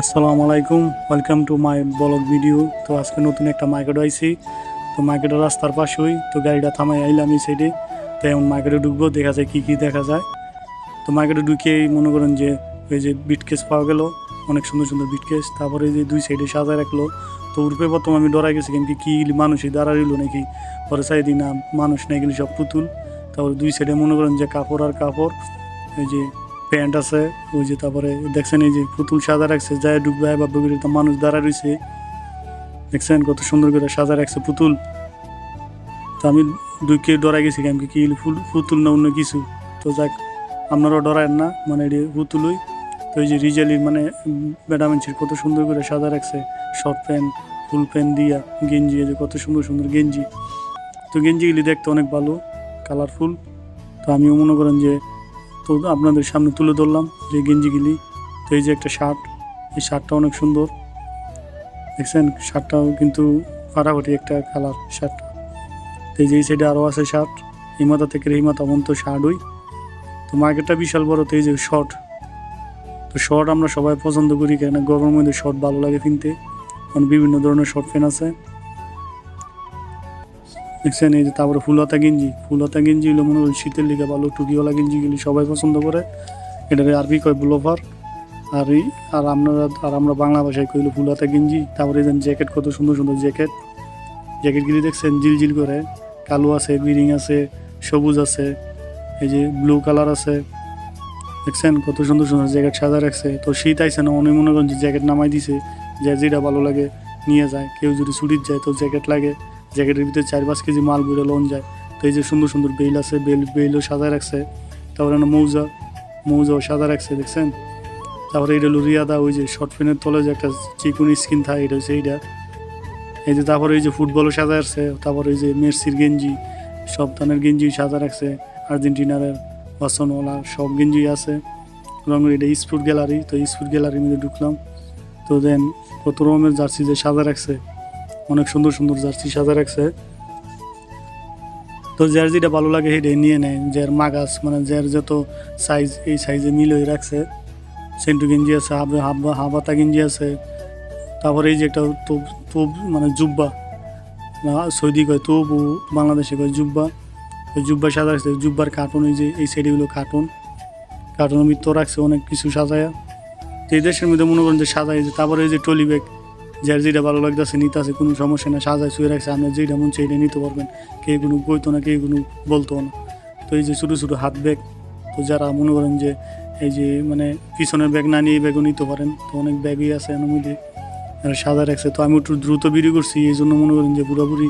আসসালামু আলাইকুম welcome to my blog video তো আজকে নতুন একটা মার্কেট আইছি। তো মার্কেটের রাস্তার পাশেই তো গাড়িটা থামাই আইলাম এই সাইডে তো এখন মার্কেটে ঢুকবো, দেখা যায় কী কী দেখা যায়। তো মার্কেটে ঢুকেই মনে করেন যে ওই যে বিটকেস পাওয়া গেল, অনেক সুন্দর সুন্দর বিটকেস তারপরে যে দুই সাইডে সাজায় রাখল, তো উর্পে প্রথম আমি ডরাই গেছি কিন্তু কি মানুষই দাঁড়াইল নাকি? পরে সাইডে না, মানুষ নাই, কিন্তু সব পুতুল। তারপরে দুই সাইডে মনে করেন যে কাপড় আর কাপড় ওই যে প্যান্ট আছে, ওই যে তারপরে দেখছেন এই যে পুতুল সাজা রাখছে, যায় ডুববে বা তো মানুষ দাঁড়া রয়েছে। দেখছেন কত সুন্দর করে সাজা রাখছে পুতুল। তো আমি দুইকে ডরাই গেছি কেন কি ফুল পুতুল না অন্য কিছু? তো যাক, আপনারাও ডরায়েন না মানে এটি পুতুলই। তো এই যে রিজালির মানে ব্যাডামেন্সির কত সুন্দর করে সাজা রাখছে, শর্ট প্যান্ট, ফুল প্যান্ট দিয়া, গেঞ্জি, এই যে কত সুন্দর সুন্দর গেঞ্জি। তো গেঞ্জিগুলি দেখতে অনেক ভালো, কালারফুল। তো আমিও মনে করেন যে তো আপনাদের সামনে তুলে ধরলাম, যে গেঞ্জিগুলি তো এই যে একটা শার্ট এই শার্টটা অনেক সুন্দর। দেখছেন শার্টটাও কিন্তু ফাটাফাটি একটা কালার শার্টটা তো এই যে এই সাইডে আরও আছে শার্ট এই মাথা থেকে এই মাথা শার্ট ওই। তো মার্কেটটা বিশাল বড়, তো এই যে শর্ট তো শর্ট আমরা সবাই পছন্দ করি কেন গরমের মধ্যে শর্ট ভালো লাগে কিনতে। কারণ বিভিন্ন ধরনের শর্ট প্যান্ট আছে। দেখছেন, এই যে তারপরে ফুলহাতা গেঞ্জি। ফুলহাতা গেঞ্জি হলো মনে করেন শীতের লিগে ভালো, টুকিওয়ালা গেঞ্জিগুলি সবাই পছন্দ করে। এটাকে আরবি কয়, ব্লোভার? আর এই আর আপনারা আর আমরা বাংলা ভাষায় কইলো ফুলহাতা গেঞ্জি। তারপরে এই জ্যাকেট, কত সুন্দর সুন্দর জ্যাকেট। জ্যাকেটগুলি দেখছেন জিল জিল করে। কালো আছে বিরিং আছে, সবুজ আছে, এই যে ব্লু কালার আছে। দেখছেন, কত সুন্দর সুন্দর জ্যাকেট সাজা রাখছে। তো শীত আইসে না, অনেক মনে করেন যে জ্যাকেট নামাই দিছে। যে যেটা ভালো লাগে, নিয়ে যায়। কেউ যদি ছুটির যায়, তো জ্যাকেট লাগে। জ্যাকেটের ভিতরে চার পাঁচ কেজি মাল ঘুরে লোন যায়। তো এই যে সুন্দর সুন্দর বেল আছে, বেল, বেলও সাজা রাখছে। তারপরে না মৌজা, মৌজাও সাজা রাখছে, দেখছেন? তারপরে এটা হলো রিয়াদা, ওই যে শর্ট ফিনের তলে যে একটা চিকুন স্কিন থাকে, এটা হচ্ছে এইটা। এই যে তারপরে এই যে ফুটবলও সাজা রাখছে, তারপরে এই যে মেসির গেঞ্জি সব ধরনের গেঞ্জি সাজা রাখছে, আর্জেন্টিনারের বাসনওয়ালা সব গেঞ্জি আছে। রঙের এটা স্পোর্ট গ্যালারি তো স্পোর্ট গ্যালারির মধ্যে ঢুকলাম। তো দেন কত রকমের জার্সি যে সাজা রাখছে অনেক সুন্দর সুন্দর জার্সি সাজা রাখছে। তো যার যেটা ভালো লাগে সেটাই নিয়ে নেয়। যার মাগাস মানে যার যত সাইজ এই সাইজে মিল হয়ে রাখছে। সেন্টু গেঞ্জি আছে, হাবা হাবা, হাবাতা গেঞ্জি আছে। তারপরে এই যে একটা তোপ তোপ মানে জুব্বা। সৌদি কয় তোপ, ও বাংলাদেশে কয় জুব্বা। ওই জুব্বা সাজা রাখছে, জুব্বার কার্টুন এই যে, এই সাইডেগুলো কার্টুন কার্টুনের ভিতর রাখছে অনেক কিছু সাজায়া। তো এই দেশের মধ্যে মনে করেন যে সাজাই যে, তারপরে এই যে ট্রলি ব্যাগ। যার যেটা ভালো লাগতেছে নিতে আছে কোনো সমস্যা না সাজায় শুয়ে রাখছে আপনার যেটা মন সেইটা নিতে পারবেন। কে কোনো কইতো না কে কোনো বলতো না। তো এই যে ছোটো ছোটো হাত ব্যাগ, তো যারা মনে করেন যে এই যে মানে পিছনের ব্যাগ না নিয়ে ব্যাগও নিতে পারেন, তো অনেক ব্যাগই আছে এর মধ্যে রাখছে। তো আমি একটু দ্রুত বিড়ি করছি, এই জন্য মনে করেন যে পুরোপুরি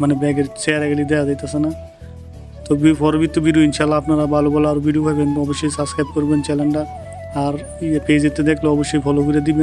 মানে ব্যাগের চেয়ারে গেলে দেওয়া যাইতেছে না। তো পরবর্তী ভিডিও ইনশাল্লাহ আপনারা ভালো ভালো আর ভিডিও পাবেন। অবশ্যই সাবস্ক্রাইব করবেন চ্যানেলটা। আর পেজেতে দেখলে অবশ্যই ফলো করে দিবেন।